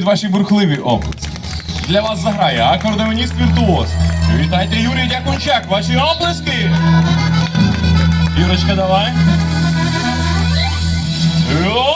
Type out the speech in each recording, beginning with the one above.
під ваші бурхливі оплески. Для вас заграє акордеоніст віртуоз. Вітайте Юрій Дякунчак, ваші оплески. Юрочка, давай. Рома!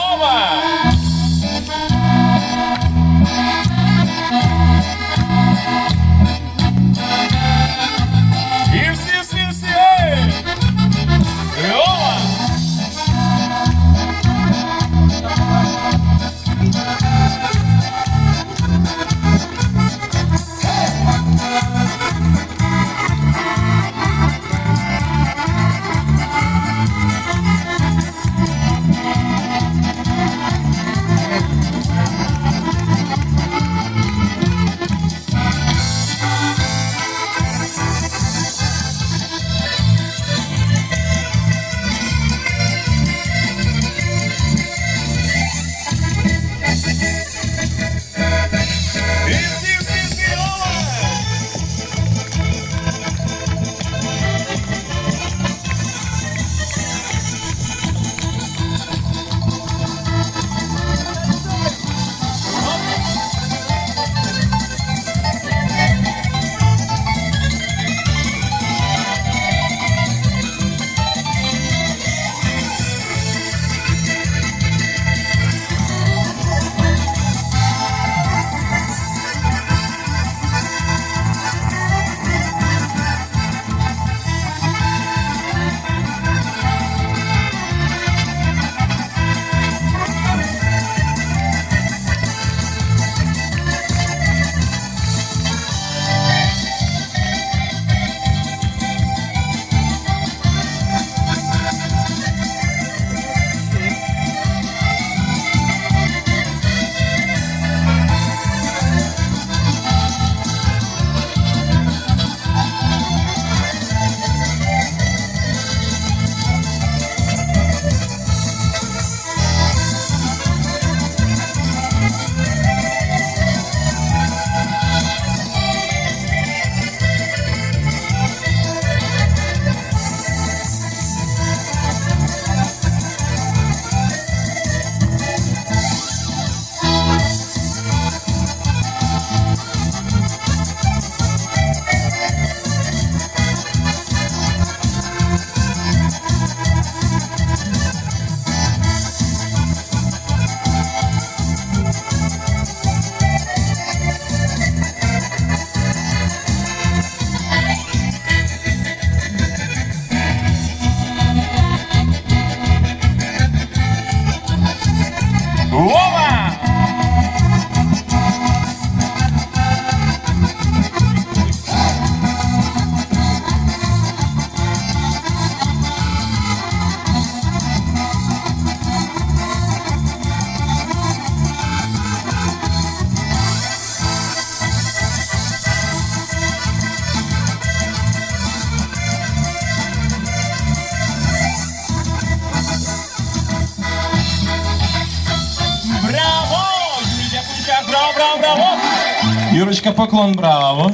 Юрочка, поклон, браво!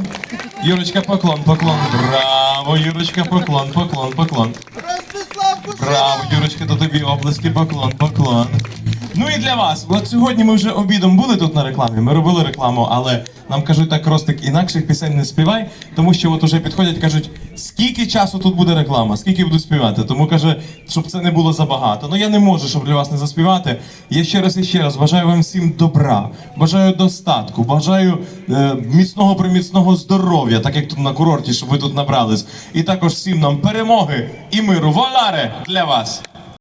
Юрочка, поклон, поклон, браво! Юрочка, поклон, поклон, поклон. Браво, Юрочка, то тобі оплески, поклон, поклон. Ну і для вас. От сьогодні ми вже обідом були тут на рекламі. Ми робили рекламу, але нам кажуть, так Ростик, інакших пісень не співай, тому що от уже підходять, кажуть, скільки часу тут буде реклама, скільки буду співати. Тому каже, щоб це не було забагато. Ну я не можу, щоб для вас не заспівати. Я ще раз і ще раз бажаю вам всім добра, бажаю достатку, бажаю е, міцного приміцного здоров'я, так як тут на курорті, щоб ви тут набрались. І також всім нам перемоги і миру. Воларе для вас!